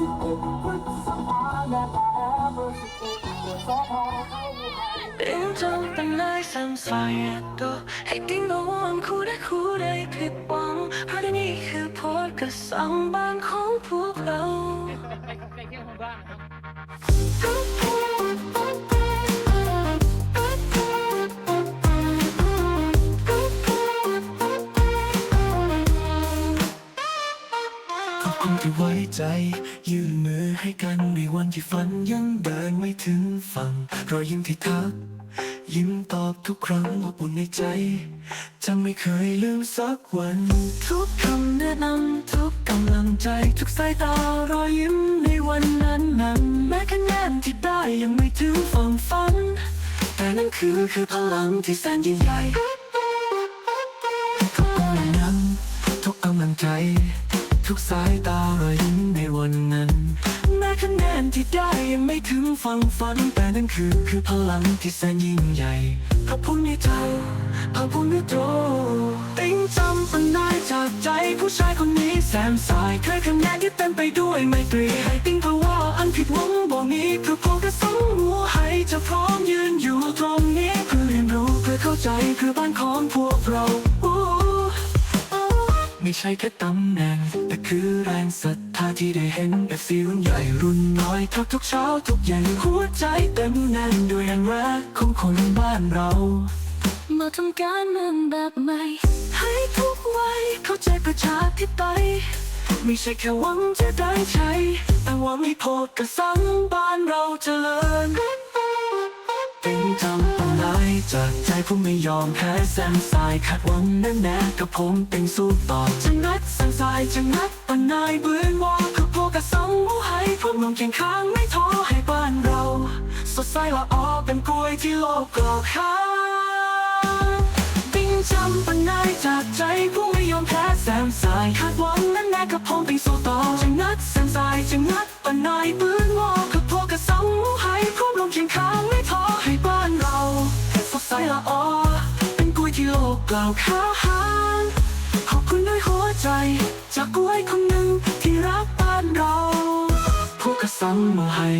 สิบเอ็ดพฤษภาแม่แอร์เบสิบเอ็ดตรวจสอบพอเข้าไม่ทัน Đến trong tầng nơi xăm xoài đồ Hãy tin vào mong khu đã khu đầy ผิดหวับสองใบ คุณที่ไว้ใจยื่นมือให้กันในวันที่ฝันยังเดินไม่ถึงฝั่งรอยยิ้มที่ทัก ยิ้มตอบทุกครั้งอบอุ่นในใจจะไม่เคยลืมสักวัน ทุกคำแนะนำทุกกำลังใจ ทุกสายตารอยยิ้มในวันนั้นนั้นแม้คะแนนที่ได้ยังไม่ถึงฝั่งฝัน แต่นั่นคือคือพลังที่แสนยิ่งใหญ่ทุกกำลังนั้นทุกกำลังใจ ทุกสายตารอยยิ้มในวันนั้นแม้คะแนนที่ได้ยังไม่ถึงฝั่งฝัน แต่นั่นคือคือพลังที่แสนยิ่งใหญ่ พระพุทธเจ้าพระพุทธโตติ้งจำปันได้จากใจผู้ชายคนนี้แสมสายเคยคะแนนที่เต็มไปด้วยไมตรีให้ ไม่ใช่แค่ตำแหน่ง แต่คือแรงศรัทธาที่ได้เห็นแบบซีรุ่นใหญ่รุ่นน้อยทักทุกเช้าทุกเย็นหัวใจเต็มแน่นด้วยแรงรักของคนบ้านเรา มาทำการเมืองแบบใหม่ ให้ทุกวัยเข้าใจประชาธิปไตยไม่ใช่แค่หวังจะได้ใช้ แต่หวังให้โพดกระสังบ้านเราเจริญ เป็นจำปัญหาจากใจผู้ไม่ยอมแพ้แสนสายขัดหวังแน่แน่กับผมเป็นสู้ต่อจะงัดแสนสายจะงัดปัญนายเบื้องว่าคือพวกกระสังผู้ให้พวกลงเคียงข้างไม่ท้อให้บ้านเรา สดใสละออเป็นกล้วยที่โลกกรอกข้างปิ้งจำปัญนายจากใจผู้ไม่ยอมแพ้แสนสายขัดหวัง โลกกล่าวข้างขอบคุณด้วยหัวใจ จากกล้วยคนหนึ่งที่รักบ้านเรา ผู้กระสังมาให้